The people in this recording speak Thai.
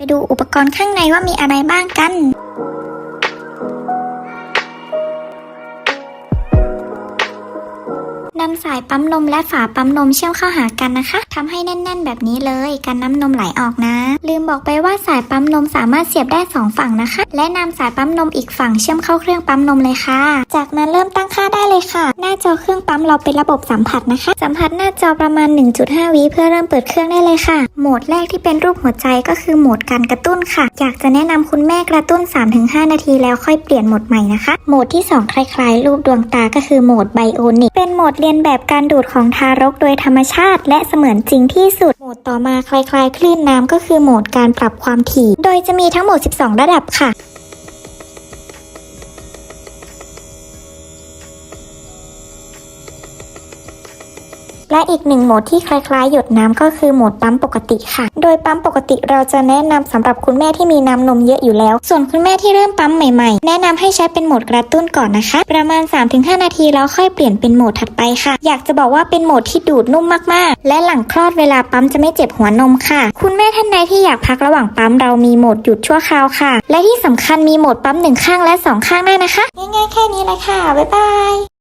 ไปดูอุปกรณ์ข้างในว่ามีอะไรบ้างกัน นำสายปั๊มนมและฝาปั๊มนมเชื่อมเข้าหากันนะคะทำให้แน่น ๆ แบบนี้เลยกันน้ำนมไหลออกนะ ลืมบอกไปว่าสายปั๊มนมสามารถเสียบได้สองฝั่งนะคะ และนำสายปั๊มนมอีกฝั่งเชื่อมเข้าเครื่องปั๊มนมเลยค่ะ จากนั้นเริ่มตั้งค่าได้เลยค่ะ หน้าจอเครื่องปั๊มเราเป็นระบบสัมผัสนะคะ สัมผัสหน้าจอประมาณ 1.5 วิเพื่อเริ่มเปิดเครื่องได้เลยค่ะ โหมดแรกที่เป็นรูปหัวใจก็คือโหมดการกระตุ้นค่ะ อยากจะแนะนำคุณแม่กระตุ้น 3-5 นาทีแล้วค่อยเปลี่ยนโหมดใหม่นะคะ โหมดที่ 2 คล้ายๆ รูปดวงตาก็คือโหมดไบโอนิกเป็นโหมดเรียนแบบการดูดของทารกโดยธรรมชาติ และเสมือนจริงที่สุด โหมดต่อมาคล้ายๆคลื่นน้ำก็คือโหมดการปรับความถี่ โดยจะมีทั้งหมด 12 ระดับค่ะ และอีกหนึ่งโหมดที่คล้ายๆ หยดน้ำก็คือโหมดปั๊มปกติค่ะ โดยปั๊มปกติเราจะแนะนำสำหรับคุณแม่ที่มีน้ำนมเยอะอยู่แล้ว ส่วนคุณแม่ที่เริ่มปั๊มใหม่ๆ แนะนำให้ใช้เป็นโหมดกระตุ้นก่อนนะคะ ประมาณ 3-5 นาทีแล้วค่อยเปลี่ยนเป็นโหมดถัดไปค่ะ อยากจะบอกว่าเป็นโหมดที่ดูดนุ่มมากๆ และหลังคลอดเวลาปั๊มจะไม่เจ็บหัวนมค่ะ คุณแม่ท่านใดที่อยากพักระหว่างปั๊มเรามีโหมดหยุดชั่วคราวค่ะ และที่สำคัญมีโหมดปั๊มหนึ่งข้างและสองข้างได้นะคะ ง่ายๆแค่นี้เลยค่ะบ๊ายบาย